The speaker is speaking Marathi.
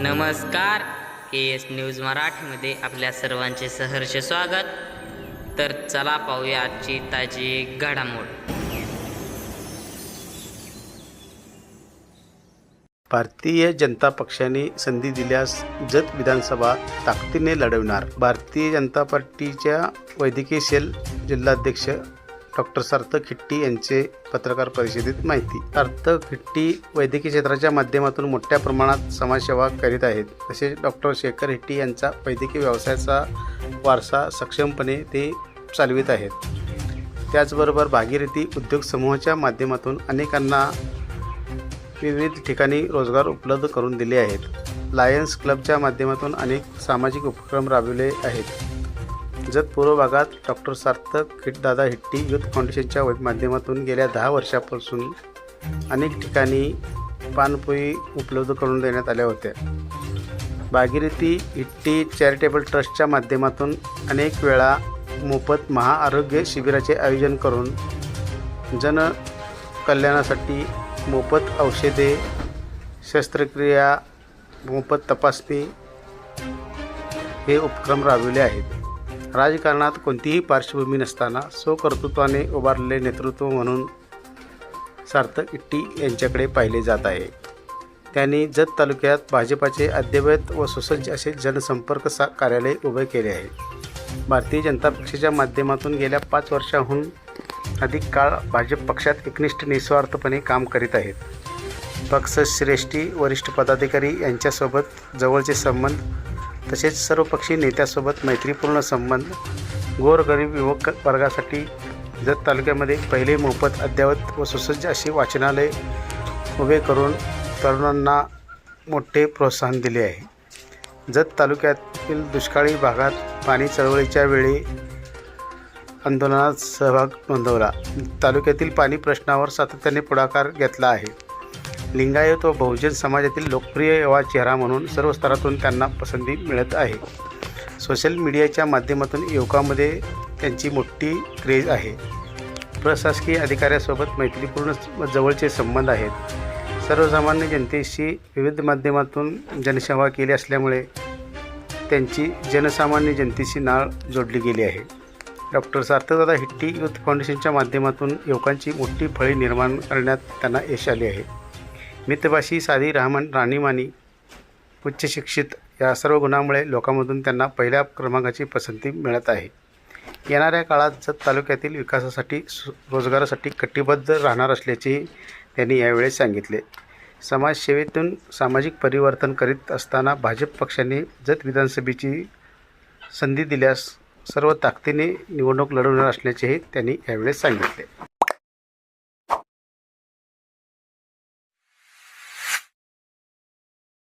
नमस्कार के एस न्यूज मराठीमध्ये आपल्या सर्वांचे सहर्ष स्वागत. तर चला पाहूया आजची ताजी घडामोड. भारतीय जनता पक्षाने संधी दिल्यास जत विधानसभा ताकदीने लढवणार. भारतीय जनता पार्टीच्या वैद्यकीय सेल जिल्हाध्यक्ष डॉक्टर सार्थक हिट्टी यांचे पत्रकार परिषदेत माहिती. सार्थक हिट्टी वैद्यकीय क्षेत्राच्या माध्यमातून मोठ्या प्रमाणात समाजसेवा करीत आहेत. तसेच डॉक्टर शेखर हिट्टी यांचा वैद्यकीय व्यवसायाचा वारसा सक्षमपणे ते चालवित आहेत. त्याचबरोबर भागीरथी उद्योग समूहाच्या माध्यमातून अनेकांना विविध ठिकाणी रोजगार उपलब्ध करून दिले आहेत. लायन्स क्लबच्या माध्यमातून अनेक सामाजिक उपक्रम राबविले आहेत. जत पूर्व भागात डॉक्टर सार्थक किटदादा हिट्टी युथ फाउंडेशनच्या माध्यमातून गेल्या दहा वर्षापासून अनेक ठिकाणी पानपोई उपलब्ध करून देण्यात आल्या होत्या. भागीरथी हिट्टी चॅरिटेबल ट्रस्टच्या माध्यमातून अनेक वेळा मोफत महाआरोग्य शिबिराचे आयोजन करून जन कल्याणासाठी मोफत औषधे शस्त्रक्रिया मोफत तपासणी हे उपक्रम राबविले आहेत. राजकारणात कोणतीही पार्श्वभूमी नसताना स्वकर्तृत्वाने उभारलेले नेतृत्व म्हणून सार्थक इट्टी यांच्याकडे पाहिले जात आहे. त्यांनी जत तालुक्यात भाजपाचे अद्यवत व सुसज्ज असे जनसंपर्क सा कार्यालय उभे केले आहे. भारतीय जनता पक्षाच्या माध्यमातून गेल्या पाच वर्षाहून अधिक काळ भाजप पक्षात एकनिष्ठ निस्वार्थपणे काम करीत आहेत. पक्षश्रेष्ठी वरिष्ठ पदाधिकारी यांच्यासोबत जवळचे संबंध तसेच सर्वपक्षीय नेत्यासोबत मैत्रीपूर्ण संबंध गोरगरीब युवक वर्गासाठी जत तालुक्यामध्ये पहिले मोफत अद्ययावत व सुसज्ज असे वाचनालय उभे करून तरुणांना मोठे प्रोत्साहन दिले आहे. जत तालुक्यातील दुष्काळी भागात पाणी चळवळीच्या वेळी आंदोलनात सहभाग नोंदवला. तालुक्यातील पाणी प्रश्नावर सातत्याने पुढाकार घेतला आहे. लिंगायत व बहुजन समाजातील लोकप्रिय युवा चेहरा म्हणून सर्व स्तरातून त्यांना पसंती मिळत आहे. सोशल मीडियाच्या माध्यमातून युवकामध्ये त्यांची मोठी क्रेज आहे. प्रशासकीय अधिकाऱ्यासोबत मैत्रीपूर्ण जवळचे संबंध आहेत. सर्वसामान्य जनतेशी विविध माध्यमातून जनसेवा केली असल्यामुळे त्यांची जनसामान्य जनतेशी नाळ जोडली गेली आहे. डॉक्टर सार्थकदादा हिट्टी युथ फाउंडेशनच्या माध्यमातून युवकांची मोठी फळी निर्माण करण्यात त्यांना यश आले आहे. मितभाषी साधी राहमान राणीमानी उच्च शिक्षित या सर्व गुणांमुळे लोकांमधून त्यांना पहिल्या क्रमांकाची पसंती मिळत आहे. येणाऱ्या काळात जत तालुक्यातील विकासासाठी सु रोजगारासाठी कटिबद्ध राहणार असल्याचेही त्यांनी यावेळी सांगितले. समाजसेवेतून सामाजिक परिवर्तन करीत असताना भाजप पक्षाने जत विधानसभेची संधी दिल्यास सर्व ताकदीने निवडणूक लढवणार असल्याचेही त्यांनी यावेळी सांगितले.